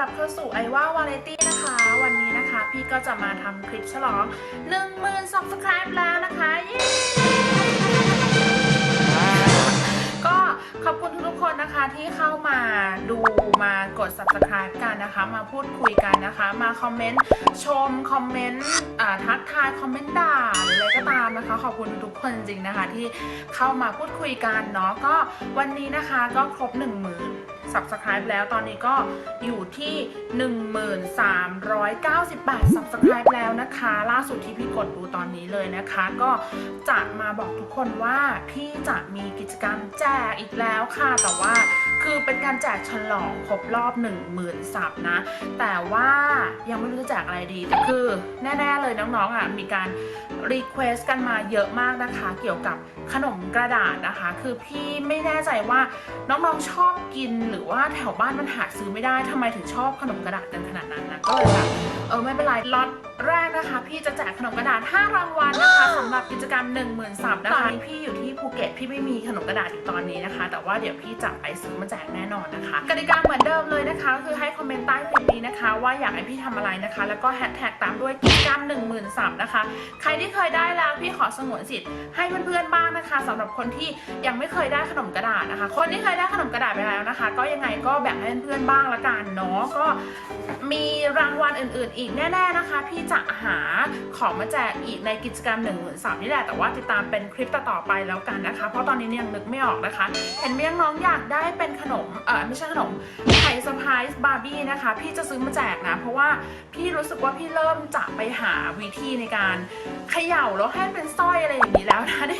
รับเข้าสู่ไอว่าวาไรตี้นะคะ วันนี้นะคะ พี่ก็จะมาทำคลิปฉลอง1 0,000 subscribe แล้วนะคะ เย้ ก็ขอบคุณทุกๆคนนะคะที่เข้ามาดูมากด subscribe กันนะคะ มาพูดคุยกันนะคะ มาคอมเมนต์ชม คอมเมนต์ทักทาย คอมเมนต์ด่าหรืออะไรก็ตามนะคะ ขอบคุณทุกๆคนจริงนะคะ ที่เข้ามาพูดคุยกันเนาะก็วันนี้นะคะก็ครบ 1 0,000 subscribe แล้วตอนนี้ก็อยู่ที่ 1398 subscribe แล้วนะคะ ล่าสุดที่พี่กดดูตอนนี้เลยนะคะ ก็จะมาบอกทุกคนว่าพี่จะมีกิจกรรมแจกอีกแล้วค่ะ แต่ว่าคือเป็นการแจกฉลองครบรอบ 10,000ซับนะ แต่ว่ายังไม่รู้จะแจกอะไรดีแต่คือแน่ๆเลยน้องๆอะมีการรีเควสกันมาเยอะมากนะคะ เกี่ยวกับขนมกระดาษนะคะ คือพี่ไม่แน่ใจว่าน้องๆชอบกินหรือว่าแถวบ้านมันหาซื้อไม่ได้ทำไมถึงชอบขนมกระดาษกันขนาดนั้นนะก็เลยแบบเออไม่เป็นไรล็อตแรกนะคะ พี่จะแจกขนมกระดาษ 5 รางวัลนะคะสำหรับกิจกรรม1 0,000สับนะคะนนี้พี่อยู่ เก็ตพี่ไม่มีขนมกระดาษอยู่ตอนนี้นะคะ แต่ว่าเดี๋ยวพี่จะไปซื้อมาแจกแน่นอนนะคะกติกาเหมือนเดิมเลยนะคะคือให้คอมเมนต์ใต้คลิปนี้นะคะ ว่าอยากให้พี่ทำอะไรนะคะ แล้วก็แฮชแท็กตามด้วยกิจกรรม1 0,000ซับนะคะ ใครที่เคยได้แล้วพี่ขอสงวนสิทธิ์ให้เพื่อนๆบ้างนะคะสำหรับคนที่ยังไม่เคยได้ขนมกระดาษนะคะ คนที่เคยได้ขนมกระดาษไปแล้วนะคะ ก็ยังไงก็แบ่งให้เพื่อนๆบ้างละกันเนาะก็ มีรางวัลอื่นๆ อีกแน่ ๆนะคะ พี่จะหาของมาแจกอีกในกิจกรรม1นึ่งหมื่นสามนี่แหละแต่ว่าติดตามเป็นคลิปต่อๆไปแล้วกันนะคะ เพราะตอนนี้ยังนึกไม่ออกนะคะ เห็นเมียงน้องอยากได้เป็นขนมเออไม่ใช่ขนมไข่เซอร์ไพรส์บาร์บี้นะคะ พี่จะซื้อมาแจกนะ เพราะว่าพี่รู้สึกว่าพี่เริ่มจะไปหาวิธีในการเขย่าแล้วให้เป็นสร้อยอะไรอย่าง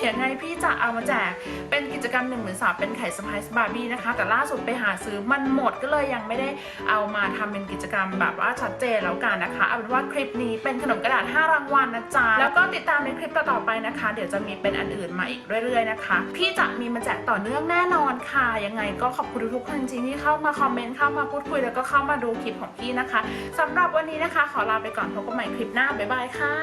นี้แล้วนะเดี๋ยวยังไงพี่จะเอามาแจก เป็นกิจกรรม1นึ่งหมื่นสามเป็นไข่เซอร์ไพรส์บาร์บี้นะคะ แต่ล่าสุดไปหาซื้อมันหมดก็เลยยังไม่ได้เอามาทำเป็นกิจกรรมแบบว่าชัดเจนแล้วกันนะคะ เอาเป็นว่าคลิปนี้เป็นขนมกระดาษ 5 รางวัลนะจ๊ะ แล้วก็ติดตามในคลิปต่อๆไปนะคะ เดี๋ยวจะมีเป็นอันอื่นมาอีกเรื่อยๆนะคะ พี่จะมีมาแจกต่อเนื่องแน่นอนค่ะ ยังไงก็ขอบคุณทุกคนจริงๆที่เข้ามาคอมเมนต์เข้ามาพูดคุยแล้วก็เข้ามาดูคลิปของพี่นะคะสำหรับวันนี้นะคะ ขอลาไปก่อนพบกันใหม่คลิปหน้าบ๊ายบายค่ะ